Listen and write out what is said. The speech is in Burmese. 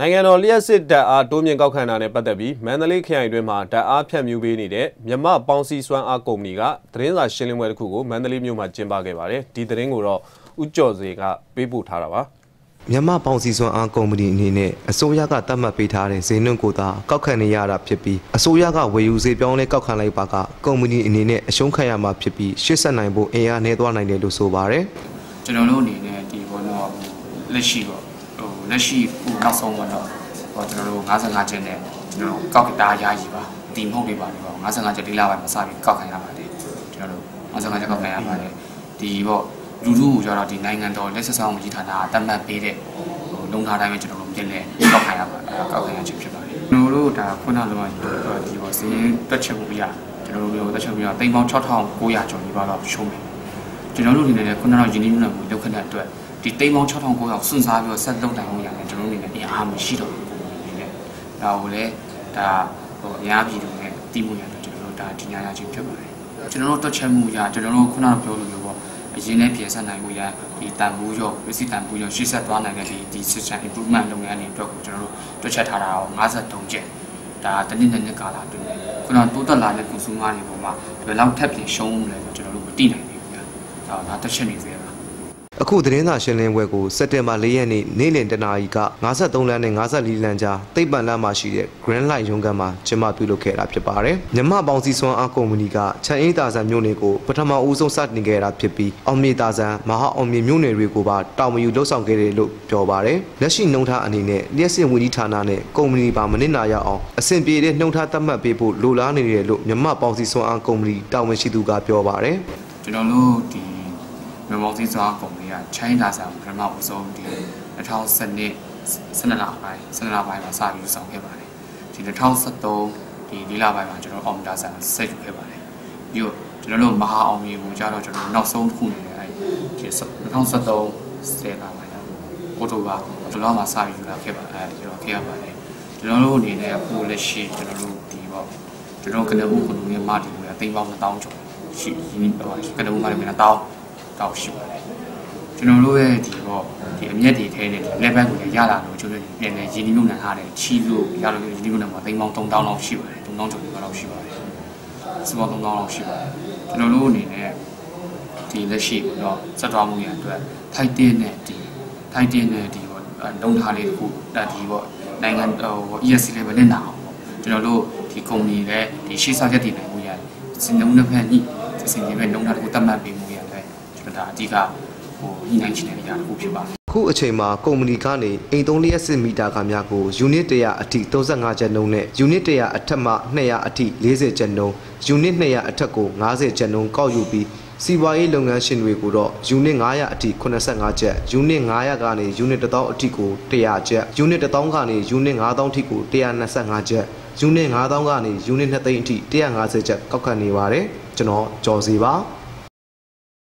နိုင်ငံတော်လျှက်စစ်တပ်အားတိုးမြင့်ကောက်ခံတာနဲ့ပတ်သက်ပြီးမန္တလေးခရိုင်တွင်းမှာတပ်အားဖြန့်မြူပေးနေတဲ့မြမပေါင်းစည်းစွမ်းအားကုမ္ပဏီကသတင်းစာရှင်းလင်းပွဲတစ်ခုကိုမန္တလေးမြို့မှာကျင်းပခဲ့ပါတယ်ဒီသတင်းကိုတော့ဥကျော်စေကပေးပို့ထားတာပါမြန်မာပေါင်စီစွမ်းအားကုမ္ပဏီအနေနဲ့အစိုးရကတတ်မှတ်ပေးထားတဲ့ဈေးနှုန်းကိုသာကောက်ခံနေရတာဖြစ်ပြီးအစိုးရကဝယ်ယူဈေးပြောင်းလဲကောက်ခံလိုက်ပါကကုမ္ပဏီအနေနဲ့အရှုံးခံရမှာဖြစ်ပြီးရှေ့ဆက်နိုင်ဖို့အင်အားနည်းသွားနိုင်တယ်လို့ဆိုပါတယ်ကျွန်တော်တို့အနေနဲ့ဒီဘောတော့လက်ရှိပေါ့ဟို လက်ရှိဟိုနောက်ဆုံးတော့ဟောကျွန်တော်တို့55ကျင်းနဲ့ကျွန်တော်တို့ကောက်ကတာယာကြီးပါဒီမဟုတ်တွေပါနေပါ55ကျင်းဒီလာပိုင်းမှာစပြီးကောက်ခံရပါတယ်ကျွန်တော်တို့55ကျင်းကောက်ခံရပါတယ်ဒီပေါ့လူလူကိုကျတော့ဒီနိုင်ငံတော်လက်ဆက်ဆောင်ကြီးဌာနကတတ်မှတ်ပေးတဲ့ဟိုလုံထားတိုင်းပဲကျွန်တော်တို့ပြင်လဲကောက်ခံရပါတယ်ကောက်ခံရခြင်းဖြစ်ပါတယ်ကျွန်တော်တို့ဒါခုနလုံးကဒီပေါ့စီးရင်တွက်ချက်မှုရကျွန်တော်တို့မျိုးတွက်ချက်မှုရတိမ်ပေါင်း6900ကျော်ကြီးပါတော့ရှုံးတယ်ကျွန်တော်တို့အနေနဲ့ခုနကယင်းနှမြုပ်မှုလောက်ခဏအတွက် ဒီတိမ်ပေါင်း6900စွန့်စားပြီးတော့ဆက်လုပ်တိုင်မှုရတယ်ကျွန်တော်တို့အနေနဲ့အင်အားမရှိတော့ဘူးအနေနဲ့ဒါကိုလည်းဒါဟိုအများပြည်သူနဲ့တည်မှုရတယ်ကျွန်တော်တို့ဒါဒီညာရချင်းဖြစ်ပါတယ်ကျွန်တော်တို့တွက်ချက်မှုရကျွန်တော်တို့ခုနကပြောလို့ပြောပေါ့အရင်နဲ့ပြင်ဆက်နိုင်မှုရဒီတန်ဖိုးရောပစ္စည်းတန်ဖိုးရောရှေ့ဆက်သွားနိုင်တဲ့ဒီဒီ system improvement လုပ်ငန်းတွေအတွက်ကိုကျွန်တော်တို့တွက်ချက်ထားတာတော့53ကျက်ဒါတနည်းနည်းကာလအတွင်းခုနတိုးတက်လာတဲ့ consumer တွေပေါ်မှာဘယ်လောက်ထပ်ပြင်ရှုံးလဲကျွန်တော်တို့မသိနိုင်ဘူးဗျာဒါဒါတွက်ချက်နေသေးတယ် အခုသတင်းစာရှင်းလင်းပွဲကိုစက်တင်ဘာ၄ရက်နေ့နေ့လယ်တနာရီက53လမ်းနဲ့54လမ်းကြားတိတ်ပန်လမ်းမှာရှိတဲ့ Grand Line ရုံးခန်းမှာကျင်းပပြုလုပ်ခဲ့တာဖြစ်ပါတယ်။မြမပေါင်းစည်းစွမ်းအားကုမ္ပဏီကချန်အေးတာဆန်မြို့နယ်ကိုပထမဦးဆုံးစတင်ခဲ့တာဖြစ်ပြီးအောင်မြေတာဆန်မဟာအောင်မြေမြို့နယ်တွေကိုပါတာဝန်ယူလှုပ်ဆောင်ခဲ့တယ်လို့ပြောပါတယ်။လက်ရှိနှုံထားအနေနဲ့လျှက်စစ်ဝန်ကြီးဌာနနဲ့ကုမ္ပဏီပါမနစ်နာရအောင်အဆင်ပြေတဲ့နှုံထားသတ်မှတ်ပေးဖို့လိုလားနေတယ်လို့မြမပေါင်းစည်းစွမ်းအားကုမ္ပဏီတာဝန်ရှိသူကပြောပါတယ်။ကျွန်တော်တို့ဒီ မြမောင်စည်းစွာကုမ္ပဏီကချိုင်းလာစာပထမအဆုံးဒီ2012 12လပိုင်း12လပိုင်းမှာစပြီးဆောင်ခဲ့ပါတယ်ဒီ2013ဒီ၄လပိုင်းမှာကျွန်တော်အောင်တာစာဆက်ယူခဲ့ပါတယ်ပြီးတော့ကျွန်တော်တို့မဟာအောင်မြေကိုကြတော့ကျွန်တော်နောက်ဆုံးတစ်ခုနေတယ်အဲဒီ2013 10လပိုင်းအော်တိုဘာဒီလောက်မှာစပြီးယူလာခဲ့ပါအဲဒီကျွန်တော်ခဲ့ရပါတယ်ကျွန်တော်တို့အနေနဲ့အခုလက်ရှိကျွန်တော်တို့ဒီပေါ့ကျွန်တော်ကနေဘူးကလူရဲ့မာတီကိုအသိပေါင်း1000ကျော်ရှိရင်းတော့ကနေဘူးမာတီမှာ1000 တောက်ရှိပါတယ်ကျွန်တော်တို့ရဲ့ဒီပေါ့ဒီအမျက်တွေထဲနဲ့ level ကိုလည်းရလာလို့ကျွန်တော်ပြန်လဲရင်းနှီးမြှုပ်နှံထားတယ်ချီလို့ရလို့ရင်းနှီးမြှုပ်နှံမှာသိန်းပေါင်း3000လောက်ရှိပါတယ်3000ကျော်လောက်ရှိပါတယ်စပေါင်း3000လောက်ရှိပါတယ်ကျွန်တော်တို့အနေနဲ့ဒီလက်ရှိတော့စက်တော်မှုရအတွက်ထိုက်တင်းနဲ့ဒီထိုက်တင်းနဲ့ဒီပေါ့လုံထားလေးတခုဒါဒီပေါ့နိုင်ငံဟို ESC level နဲ့နာအောင်ပေါ့ကျွန်တော်တို့ဒီကုမ္ပဏီလည်းဒီရှေ့ဆောက်ရက်တည်နိုင်မှုရစင်လုံးတစ်ဖက်ညှိစင်ကြီးပဲလုံထားတခုတတ်မှတ်ပေးမှု ဒါအဓိကဟိုညှိနှိုင်းချင်တဲ့အရာတစ်ခုဖြစ်ပါတယ်ခုအချိန်မှာကုမ္ပဏီကနေအိမ်သုံးလျက်စစ်မီတာကများကို unit 100အထိ35ကျပ်နှုန်းနဲ့ unit 100အထက်မှ200အထိ40ကျပ်နှုန်း unit 200အထက်ကို50ကျပ်နှုန်းကောက်ယူပြီးစီးပွားရေးလုပ်ငန်းရှင်တွေကိုတော့ unit 900အထိ85ကျပ် unit 900ကနေ unit 1000အထိကို100ကျပ် unit 1000ကနေ unit 9000အထိကို125ကျပ် unit 9000ကနေ unit 2သိန်းအထိ150ကျပ်ကောက်ခံနေပါတယ်ကျွန်တော်ကြော်စီပါ